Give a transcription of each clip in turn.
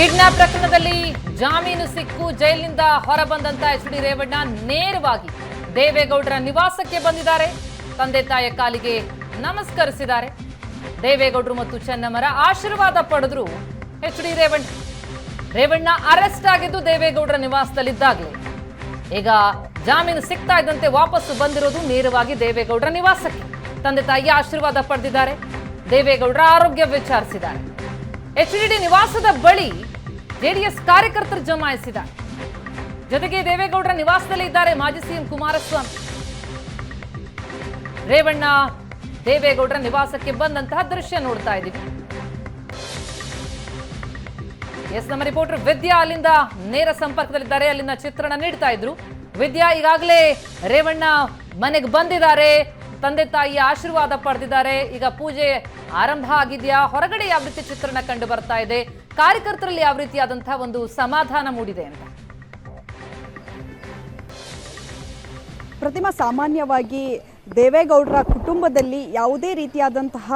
Kidnap ಪ್ರಕರಣದಲ್ಲಿ ಜಾಮೀನು ಸಿಕ್ಕು, ಜೈಲಿನಿಂದ ಹೊರಬಂದಂತ ಎಚ್ ಡಿ ರೇವಣ್ಣ ನೇರವಾಗಿ ದೇವೇಗೌಡರ ನಿವಾಸಕ್ಕೆ ಬಂದಿದ್ದಾರೆ. ತಂದೆ ತಾಯಿಯ ಕಾಲಿಗೆ ನಮಸ್ಕರಿಸಿದ್ದಾರೆ. ದೇವೇಗೌಡರು ಮತ್ತು ಚೆನ್ನಮ್ಮರ ಆಶೀರ್ವಾದ ಪಡೆದ್ರು H D Revanna. Revanna arrest ಆಗಿದ್ದು ದೇವೇಗೌಡರ ನಿವಾಸದಲ್ಲಿದ್ದಾಗಲೇ. ಈಗ ಜಾಮೀನು ಸಿಗ್ತಾ ಇದ್ದಂತೆ ವಾಪಸ್ಸು ಬಂದಿರೋದು ನೇರವಾಗಿ ದೇವೇಗೌಡರ ನಿವಾಸಕ್ಕೆ. ತಂದೆ ತಾಯಿ ಆಶೀರ್ವಾದ ಪಡೆದಿದ್ದಾರೆ. ದೇವೇಗೌಡರ ಆರೋಗ್ಯ ವಿಚಾರಿಸಿದ್ದಾರೆ. ಎಚ್ ಡಿ ನಿವಾಸದ ಬಳಿ ಜೆಡಿಎಸ್ ಕಾರ್ಯಕರ್ತರು ಜಮಾಯಿಸಿದ ಜೊತೆಗೆ ದೇವೇಗೌಡರ ನಿವಾಸದಲ್ಲಿ ಇದ್ದಾರೆ ಮಾಜಿ ಸಿಎಂ ಕುಮಾರಸ್ವಾಮಿ. ರೇವಣ್ಣ ದೇವೇಗೌಡರ ನಿವಾಸಕ್ಕೆ ಬಂದಂತಹ ದೃಶ್ಯ ನೋಡ್ತಾ ಇದ್ದೀವಿ. ಎಸ್, ನಮ್ಮ ರಿಪೋರ್ಟರ್ ವಿದ್ಯಾ ಅಲ್ಲಿಂದ ನೇರ ಸಂಪರ್ಕದಲ್ಲಿದ್ದಾರೆ. ಅಲ್ಲಿಂದ ಚಿತ್ರಣ ನೀಡ್ತಾ ಇದ್ರು. ವಿದ್ಯಾ, ಈಗಾಗಲೇ ರೇವಣ್ಣ ಮನೆಗೆ ಬಂದಿದ್ದಾರೆ. ತಂದೆ ತಾಯಿಯ ಆಶೀರ್ವಾದ ಪಡೆದಿದ್ದಾರೆ. ಈಗ ಪೂಜೆ ಆರಂಭ ಆಗಿದೆಯಾ? ಹೊರಗಡೆ ಯಾವ ರೀತಿ ಚಿತ್ರಣ ಕಂಡು ಬರ್ತಾ ಇದೆ? ಕಾರ್ಯಕರ್ತರಲ್ಲಿ ಯಾವ ರೀತಿಯಾದಂತಹ ಒಂದು ಸಮಾಧಾನ ಮೂಡಿದೆ ಅಂತ. ಪ್ರತಿಮಾ ಸಾಮಾನ್ಯವಾಗಿ ದೇವೇಗೌಡರ ಕುಟುಂಬದಲ್ಲಿ ಯಾವುದೇ ರೀತಿಯಾದಂತಹ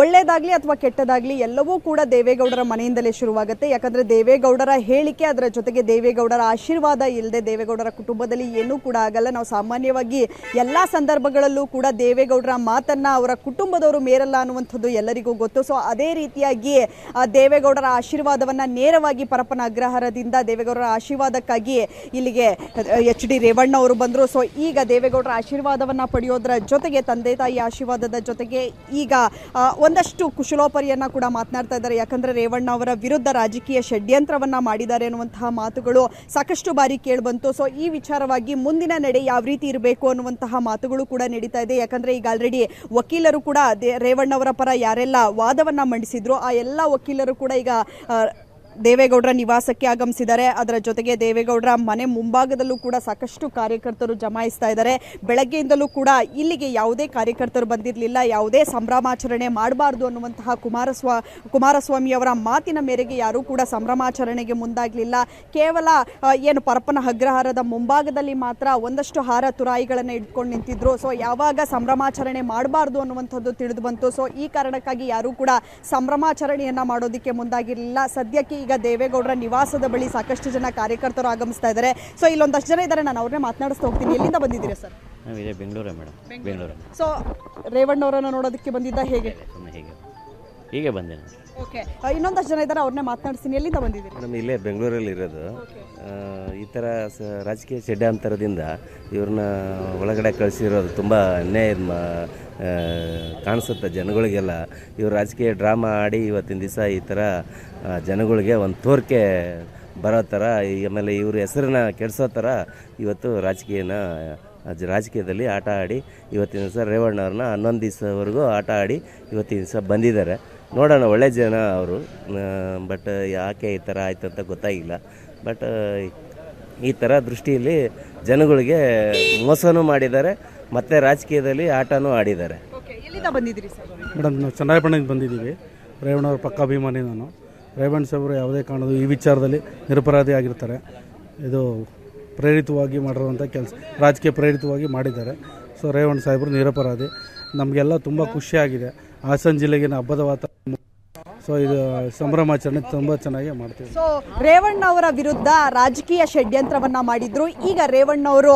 ಒಳ್ಳೆಯದಾಗಲಿ ಅಥವಾ ಕೆಟ್ಟದಾಗಲಿ ಎಲ್ಲವೂ ಕೂಡ ದೇವೇಗೌಡರ ಮನೆಯಿಂದಲೇ ಶುರುವಾಗುತ್ತೆ. ಯಾಕಂದರೆ ದೇವೇಗೌಡರ ಹೇಳಿಕೆ ಅದರ ಜೊತೆಗೆ ದೇವೇಗೌಡರ ಆಶೀರ್ವಾದ ಇಲ್ಲದೆ ದೇವೇಗೌಡರ ಕುಟುಂಬದಲ್ಲಿ ಏನೂ ಕೂಡ ಆಗಲ್ಲ. ನಾವು ಸಾಮಾನ್ಯವಾಗಿ ಎಲ್ಲ ಸಂದರ್ಭಗಳಲ್ಲೂ ಕೂಡ ದೇವೇಗೌಡರ ಮಾತನ್ನು ಅವರ ಕುಟುಂಬದವರು ಮೇರಲ್ಲ ಅನ್ನುವಂಥದ್ದು ಎಲ್ಲರಿಗೂ ಗೊತ್ತು. ಸೊ ಅದೇ ರೀತಿಯಾಗಿ ದೇವೇಗೌಡರ ಆಶೀರ್ವಾದವನ್ನು ನೇರವಾಗಿ ಪರಪನ ಅಗ್ರಹಾರದಿಂದ ದೇವೇಗೌಡರ ಆಶೀರ್ವಾದಕ್ಕಾಗಿ ಇಲ್ಲಿಗೆ ಎಚ್ ಡಿ ರೇವಣ್ಣ ಅವರು ಬಂದರು. ಸೊ ಈಗ ದೇವೇಗೌಡರ ಆಶೀರ್ವಾದವನ್ನು ಪಡೆಯೋದ್ರ ಜೊತೆಗೆ, ತಂದೆ ತಾಯಿ ಆಶೀರ್ವಾದದ ಜೊತೆಗೆ ಈಗ ಒಂದಷ್ಟು ಕುಶಲೋಪರಿಯನ್ನು ಕೂಡ ಮಾತನಾಡ್ತಾ ಇದ್ದಾರೆ. ಯಾಕಂದರೆ ರೇವಣ್ಣ ಅವರ ವಿರುದ್ಧ ರಾಜಕೀಯ ಷಡ್ಯಂತ್ರವನ್ನು ಮಾಡಿದ್ದಾರೆ ಅನ್ನುವಂತಹ ಮಾತುಗಳು ಸಾಕಷ್ಟು ಬಾರಿ ಕೇಳಿಬಂತು. ಸೊ ಈ ವಿಚಾರವಾಗಿ ಮುಂದಿನ ನಡೆ ಯಾವ ರೀತಿ ಇರಬೇಕು ಅನ್ನುವಂತಹ ಮಾತುಗಳು ಕೂಡ ನಡೀತಾ ಇದೆ. ಯಾಕಂದರೆ ಈಗ ಆಲ್ರೆಡಿ ವಕೀಲರು ಕೂಡ ರೇವಣ್ಣ ರೇವಣ್ಣವರ ಪರ ಯಾರೆಲ್ಲ ವಾದವನ್ನು ಮಂಡಿಸಿದ್ರು, ಆ ಎಲ್ಲ ವಕೀಲರು ಕೂಡ ಈಗ ದೇವೇಗೌಡರ ನಿವಾಸಕ್ಕೆ ಆಗಮಿಸಿದ್ದಾರೆ. ಅದರ ಜೊತೆಗೆ ದೇವೇಗೌಡರ ಮನೆ ಮುಂಭಾಗದಲ್ಲೂ ಕೂಡ ಸಾಕಷ್ಟು ಕಾರ್ಯಕರ್ತರು ಜಮಾಯಿಸ್ತಾ ಇದ್ದಾರೆ. ಬೆಳಗ್ಗೆಯಿಂದಲೂ ಕೂಡ ಇಲ್ಲಿಗೆ ಯಾವುದೇ ಕಾರ್ಯಕರ್ತರು ಬಂದಿರಲಿಲ್ಲ. ಯಾವುದೇ ಸಂಭ್ರಮಾಚರಣೆ ಮಾಡಬಾರ್ದು ಅನ್ನುವಂತಹ ಕುಮಾರಸ್ವಾ, ಕುಮಾರಸ್ವಾಮಿ ಅವರ ಮಾತಿನ ಮೇರೆಗೆ ಯಾರೂ ಕೂಡ ಸಂಭ್ರಮಾಚರಣೆಗೆ ಮುಂದಾಗಲಿಲ್ಲ. ಕೇವಲ ಏನು ಪರಪ್ಪನ ಅಗ್ರಹಾರದ ಮುಂಭಾಗದಲ್ಲಿ ಮಾತ್ರ ಒಂದಷ್ಟು ಹಾರ ತುರಾಯಿಗಳನ್ನು ಇಟ್ಕೊಂಡು ನಿಂತಿದ್ರು. ಸೊ ಯಾವಾಗ ಸಂಭ್ರಮಾಚರಣೆ ಮಾಡಬಾರ್ದು ಅನ್ನುವಂಥದ್ದು ತಿಳಿದು ಬಂತು. ಸೊ ಈ ಕಾರಣಕ್ಕಾಗಿ ಯಾರೂ ಕೂಡ ಸಂಭ್ರಮಾಚರಣೆಯನ್ನು ಮಾಡೋದಕ್ಕೆ ಮುಂದಾಗಿರಲಿಲ್ಲ. ಸದ್ಯಕ್ಕೆ ಈಗ ದೇವೇಗೌಡರ ನಿವಾಸದ ಬಳಿ ಸಾಕಷ್ಟು ಜನ ಕಾರ್ಯಕರ್ತರು ಆಗಮಿಸ್ತಾ ಇದ್ದಾರೆ. ಸೊ ಇಲ್ಲೊಂದಷ್ಟು ಜನ ಇದ್ದಾರೆ. ನಾನು ಅವ್ರನ್ನೇ ಮಾತನಾಡಿಸ್ತಾ ಹೋಗ್ತೀನಿ. ಎಲ್ಲಿಂದ ಬಂದಿದ್ದೀರಾ ಸರ್? ನಾವು ಇದೇ ಬೆಂಗಳೂರೇ ಮೇಡಮ್. ಬೆಂಗಳೂರು. ಸೊ ರೇವಣ್ಣವರನ್ನು ನೋಡೋದಕ್ಕೆ ಬಂದಿದ್ದ ಹೇಗೆ? ಸುಮ್ಮನೆ ಹೀಗೆ. ಹೀಗೆ ಬಂದೆ ನಾನು. ಓಕೆ ಇನ್ನೊಂದಷ್ಟು ಜನ ಇದ್ದಾರೆ. ಅವ್ರನ್ನೇ ಮಾತನಾಡಿಸ್ತೀನಿ. ಎಲ್ಲಿಂದ ಬಂದಿದ್ದೀರಿ? ಮೇಡಮ್ ಇಲ್ಲೇ ಬೆಂಗಳೂರಲ್ಲಿ ಇರೋದು. ಆ, ಈ ಥರ ಸ ರಾಜಕೀಯ ಷಡ್ಯಂತರದಿಂದ ಇವ್ರನ್ನ ಒಳಗಡೆ ಕಳಿಸಿರೋದು ತುಂಬ ಅನ್ಯಾಯ ಮ- ಕಾಣಿಸುತ್ತೆ ಜನಗಳಿಗೆಲ್ಲ. ಇವ್ರು ರಾಜಕೀಯ ಡ್ರಾಮಾ ಆಡಿ ಇವತ್ತಿನ ದಿವಸ ಈ ಥರ ಜನಗಳಿಗೆ ಒಂದು ತೋರಿಕೆ ಬರೋ ಥರ ಆಮೇಲೆ ಇವ್ರ ಹೆಸರನ್ನ ಕೆಡಿಸೋ ಥರ ಇವತ್ತು ರಾಜಕೀಯನ ರಾಜಕೀಯದಲ್ಲಿ ಆಟ ಆಡಿ ಇವತ್ತಿನ ದಿವಸ ರೇವಣ್ಣವ್ರನ್ನ ಹನ್ನೊಂದು ದಿವಸವರೆಗೂ ಆಟ ಆಡಿ ಇವತ್ತಿನ ದಿವಸ ಬಂದಿದ್ದಾರೆ. ನೋಡೋಣ, ಒಳ್ಳೆ ಜನ ಅವರು. ಬಟ್ ಯಾಕೆ ಈ ಥರ ಆಯ್ತು ಅಂತ ಗೊತ್ತಾಗಿಲ್ಲ. ಬಟ್, ಈ ಥರ ದೃಷ್ಟಿಯಲ್ಲಿ ಜನಗಳಿಗೆ ಮೋಸನೂ ಮಾಡಿದ್ದಾರೆ. ಮತ್ತು ರಾಜಕೀಯದಲ್ಲಿ ಆಟನೂ ಆಡಿದ್ದಾರೆ. ಓಕೆ ಎಲ್ಲಿಂದ ಬಂದಿದ್ದೀರಿ ಸರ್? ಮೇಡಮ್ ನಾವು ಚನ್ನರಾಯಪಟ್ಟಣದಿಂದ ಬಂದಿದ್ದೀವಿ. ರೇವಣ್ಣವ್ರ ಪಕ್ಕ ಅಭಿಮಾನಿ ನಾನು. ರೇವಣ್ಣ ಸಾಹೇಬರು ಯಾವುದೇ ಕಾರಣದೂ ಈ ವಿಚಾರದಲ್ಲಿ ನಿರಪರಾಧಿ ಆಗಿರ್ತಾರೆ. ಇದು ಪ್ರೇರಿತವಾಗಿ ಮಾಡಿರುವಂಥ ಕೆಲಸ ರಾಜಕೀಯ ಪ್ರೇರಿತವಾಗಿ ಮಾಡಿದ್ದಾರೆ. ಸೊ ರೇವಣ್ಣ ಸಾಹೇಬರು ನಿರಪರಾಧಿ. ನಮಗೆಲ್ಲ ತುಂಬ ಖುಷಿಯಾಗಿದೆ ಹಾಸನ ಜಿಲ್ಲೆಗಿನ ಹಬ್ಬದ ವಾತಾವರಣ. ಸೊ ಇದು ಸಂಭ್ರಮಾಚರಣೆ ತುಂಬ ಚೆನ್ನಾಗಿ ಮಾಡ್ತೀವಿ. ಸೊ ರೇವಣ್ಣ ಅವರ ವಿರುದ್ಧ ರಾಜಕೀಯ ಷಡ್ಯಂತ್ರವನ್ನ ಮಾಡಿದ್ರು. ಈಗ ರೇವಣ್ಣ ಅವರು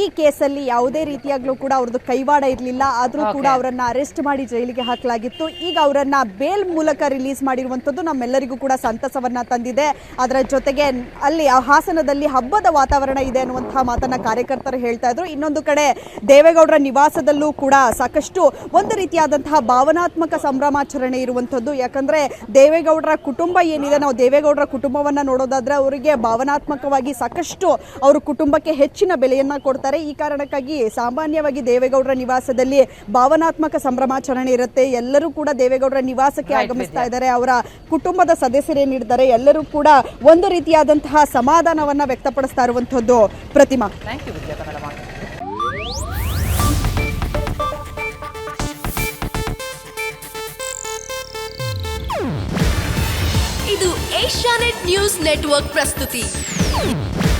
ಈ ಕೇಸಲ್ಲಿ ಯಾವುದೇ ರೀತಿಯಾಗ್ಲೂ ಕೂಡ ಅವ್ರದ್ದು ಕೈವಾಡ ಇರಲಿಲ್ಲ. ಆದರೂ ಕೂಡ ಅವರನ್ನ ಅರೆಸ್ಟ್ ಮಾಡಿ ಜೈಲಿಗೆ ಹಾಕಲಾಗಿತ್ತು. ಈಗ ಅವರನ್ನ ಬೇಲ್ ಮೂಲಕ ರಿಲೀಸ್ ಮಾಡಿರುವಂಥದ್ದು ನಮ್ಮೆಲ್ಲರಿಗೂ ಕೂಡ ಸಂತಸವನ್ನ ತಂದಿದೆ. ಅದರ ಜೊತೆಗೆ ಅಲ್ಲಿ ಆ ಹಾಸನದಲ್ಲಿ ಹಬ್ಬದ ವಾತಾವರಣ ಇದೆ ಅನ್ನುವಂತಹ ಮಾತನ್ನ ಕಾರ್ಯಕರ್ತರು ಹೇಳ್ತಾ ಇದ್ರು. ಇನ್ನೊಂದು ಕಡೆ ದೇವೇಗೌಡರ ನಿವಾಸದಲ್ಲೂ ಕೂಡ ಸಾಕಷ್ಟು ಒಂದು ರೀತಿಯಾದಂತಹ ಭಾವನಾತ್ಮಕ ಸಂಭ್ರಮಾಚರಣೆ ಇರುವಂಥದ್ದು. ಯಾಕಂದ್ರೆ ದೇವೇಗೌಡರ ಕುಟುಂಬ ಏನಿದೆ ನಾವು ದೇವೇಗೌಡರ ಕುಟುಂಬವನ್ನ ನೋಡೋದಾದ್ರೆ ಅವರಿಗೆ ಭಾವನಾತ್ಮಕವಾಗಿ ಸಾಕಷ್ಟು ಅವ್ರ ಕುಟುಂಬಕ್ಕೆ ಹೆಚ್ಚಿನ ಬೆಲೆಯನ್ನ ಕೊಡ್ತಾರೆ ಈ ಕಾರಣಕ್ಕಾಗಿ ಸಾಮಾನ್ಯವಾಗಿ ದೇವೇಗೌಡರ ನಿವಾಸದಲ್ಲಿ ಭಾವನಾತ್ಮಕ ಸಂಭ್ರಮಾಚರಣೆ ಇರುತ್ತೆ. ಎಲ್ಲರೂ ಕೂಡ ದೇವೇಗೌಡರ ನಿವಾಸಕ್ಕೆ ಆಗಮಿಸ್ತಾ ಇದ್ದಾರೆ. ಅವರ ಕುಟುಂಬದ ಸದಸ್ಯರೇನಿರ್ತಾರೆ ಎಲ್ಲರೂ ಕೂಡ ಒಂದು ರೀತಿಯಾದಂತಹ ಸಮಾಧಾನವನ್ನ ವ್ಯಕ್ತಪಡಿಸ್ತಾ ಇರುವಂತಹದ್ದು ಪ್ರತಿಮಾ. ಥ್ಯಾಂಕ್ ಯು ವಿದ್ಯಾ ತಮ್ಮೆಲ್ಲ ಮಾಹಿತಿ ಇದು ಏಷ್ಯಾನೆಟ್ ನ್ಯೂಸ್ ನೆಟ್ವರ್ಕ್ ಪ್ರಸ್ತುತಿ.